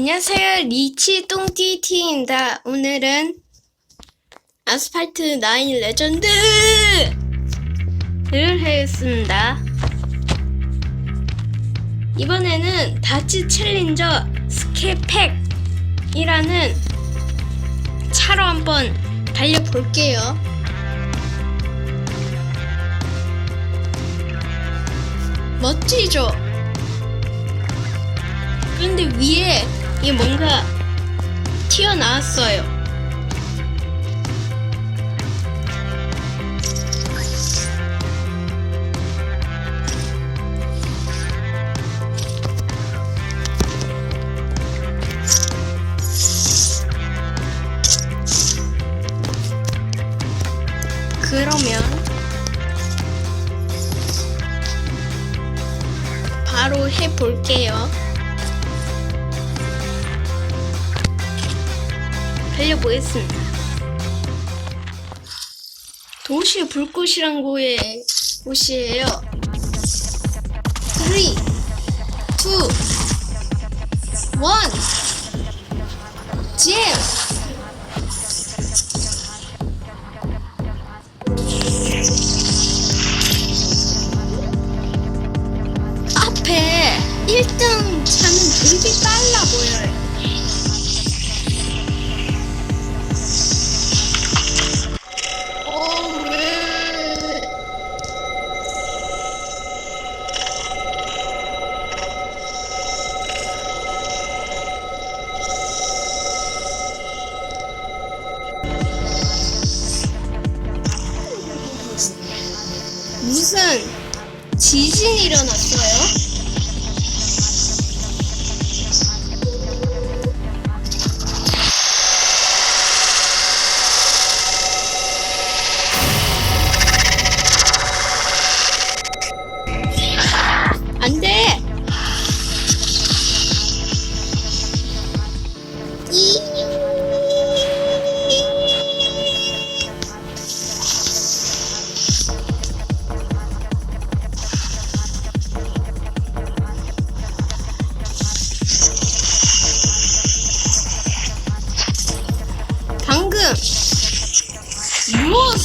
안녕하세요. 리치 똥띠티입니다. 오늘은 아스팔트 9 레전드를 하겠습니다. 이번에는 다치 챌린저 스케팩이라는 차로 한번 달려볼게요. 멋지죠? 그런데 위에 이 뭔가 튀어나왔어요. 달려보겠습니다. 도시의 불꽃이란 곳에 곳이에요. 3, 2, 1, 잼! 앞에 1등 차는 되게 빨라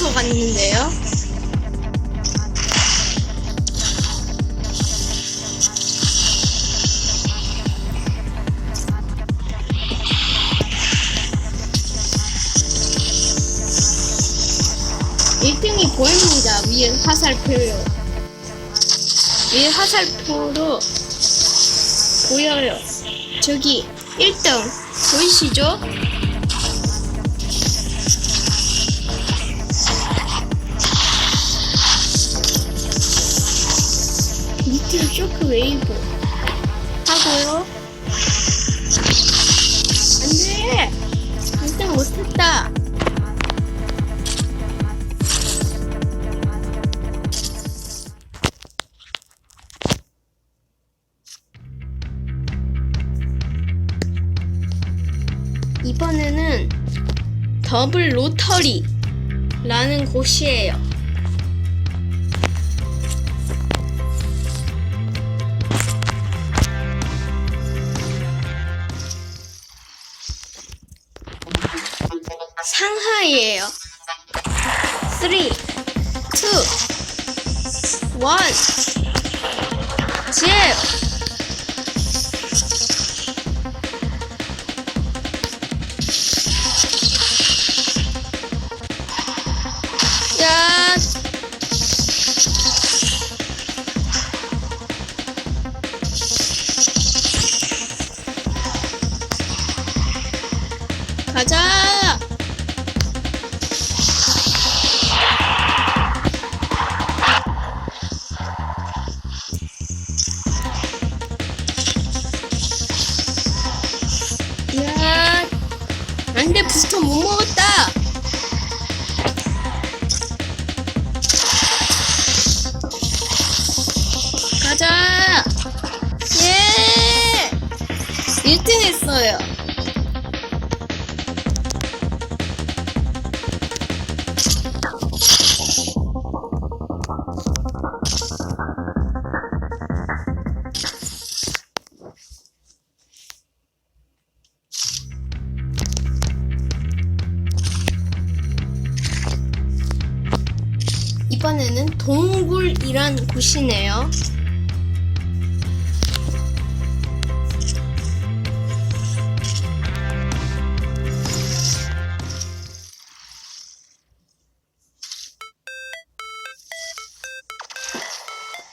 누워서 갔는데요? 일등이 보입니다. 위에 화살표요. 위에 화살표로 보여요. 저기 1등 보이시죠? 밑으로 쇼크 웨이브 하고요. 안돼! 1등 못했다. 이번에는 더블 로터리라는 곳이에요. 상하이에요. 3, 2, 1, 잽! 스터 못 먹었다! 가자! 예! 1등 했어요. 이번에는 동굴이란 곳이네요.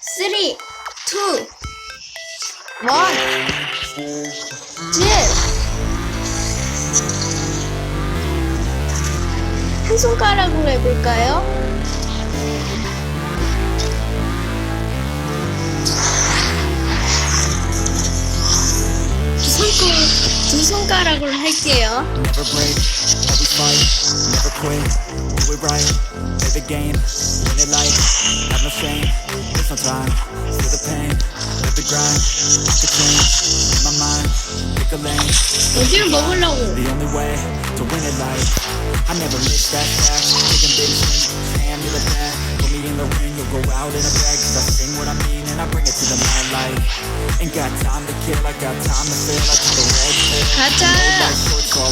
쓰리, 투, 원, 질. 한 손가락으로 해볼까요? 두 손가락, 두 손가락으로 할게요. Never break, always fight, never quit, do it right, play the game, win it life, have no shame, there's no time, feel the pain, live the grind, the change, in my mind, pick a lane, 어디를 먹으려고? the only way to win it life, I never miss that track, taking big swings, hand me the me in the ring, you'll go out in a bag, cause I sing what I mean and I bring it to the mad light, ain't got time to kill, I got time to feel, like a red pill, 가자. short, so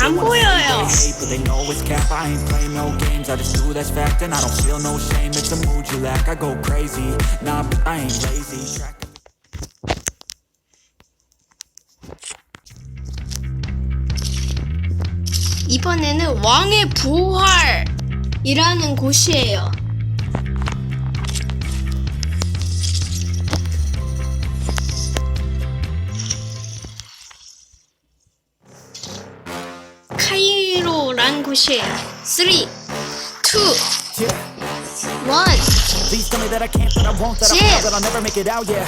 안 보여요. But they know it's cap. I ain't play no games. I just do that's fact, and I don't feel no shame. It's a mood you lack. I go crazy. Nah, but I ain't lazy. Track 이번에는 왕의 부활이라는 곳이에요. Three, two, one. Please tell me that I can't, that I won't, that I that I'll never make it out. Yeah.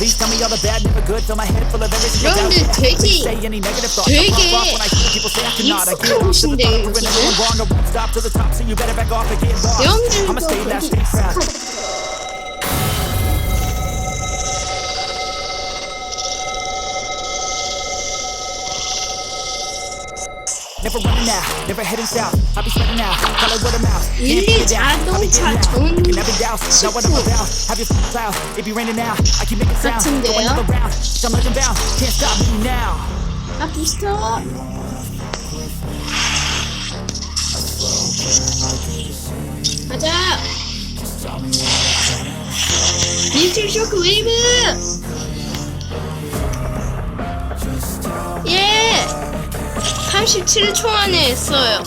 Please tell me all the bad, never good. Fill my head full of say any negative thoughts. I pop when I hear people say I cannot. I get off to the top, proving everyone wrong. I won't stop to the top, so you better back off again. Lost. I'ma stay that. 요? go another round. I'm legend bound, can't stop me now. 아 부스터 가자 미칠 쇼크 웨이브 37초 안에 했어요.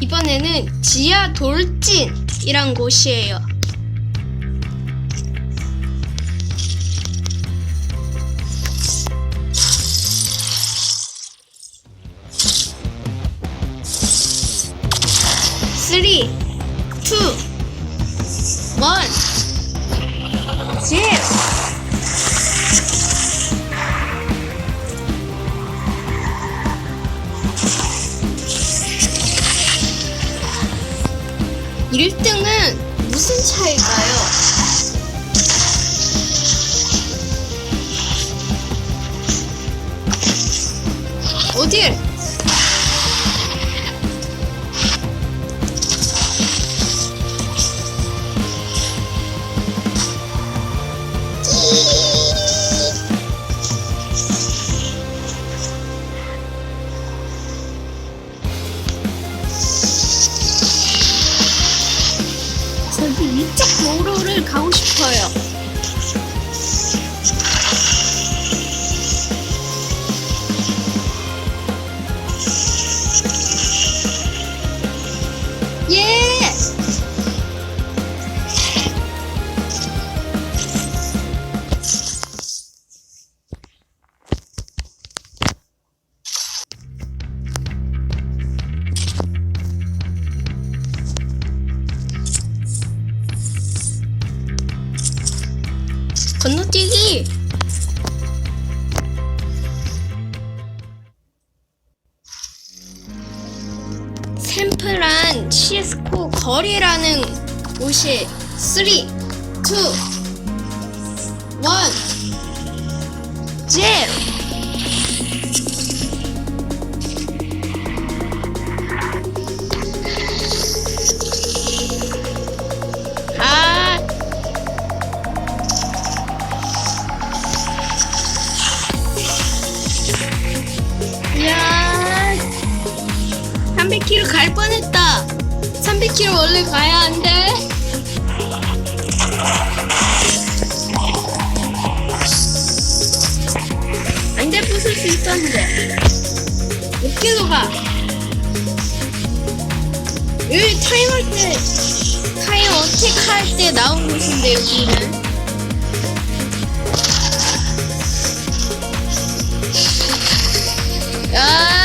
이번에는 지하 돌진이란 곳이에요. 쓰리, 투, 원, 질. 일등은 무슨 차일까요? 어딜? 샘플한 CS코 거리라는 곳이 3, 2, 1, 잼! 300km 갈 뻔했다. 300km 원래 가야 한대. 안돼 부술 수 있었는데. 6km 가. 여기 타임 할 때, 타임 어택 할 때 나온 곳인데 여기는. 야,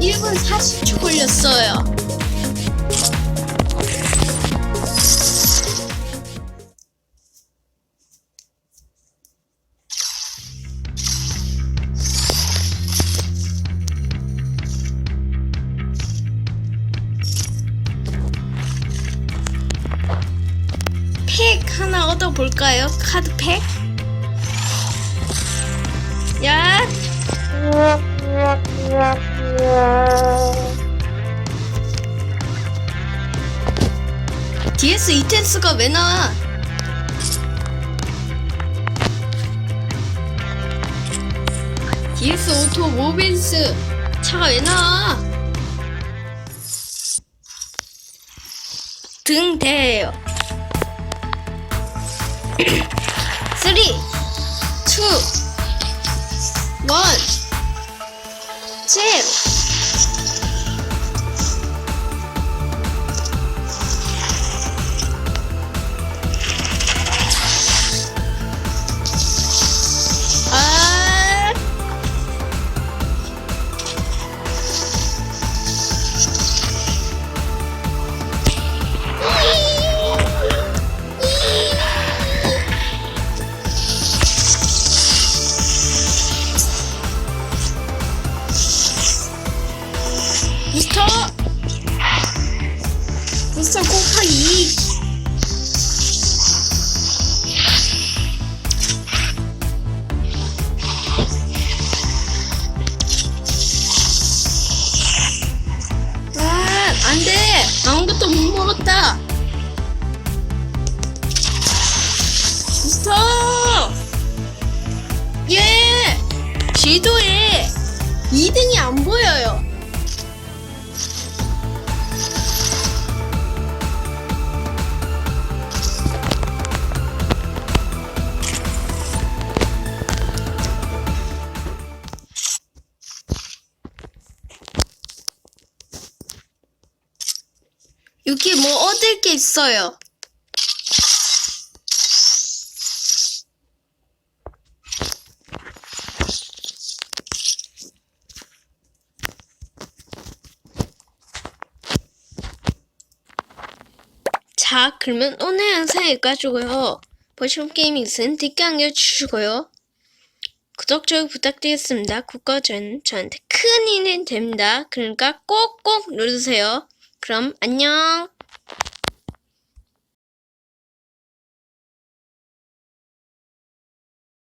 1분 40초 걸렸어요. 팩 하나 얻어볼까요? 카드 팩? DS 이텐스가 왜 나와? DS 오토 모빈스 차가 왜 나와? 등대예요. 3 2 1 0 부스터 부스터 곱하기 2 아, 안 돼! 아무것도 못 먹었다! 부스터! 예! 지도에 2등이 안 보여요. 여기 뭐 얻을 게 있어요. 자, 그러면 오늘 영상 여기까지고요. 보시면 게이밍스는 댓글 남겨주시고요. 구독, 좋아요 부탁드리겠습니다. 국가 전 저한테 큰 힘이 됩니다. 그러니까 꼭꼭 누르세요. 그럼 안녕.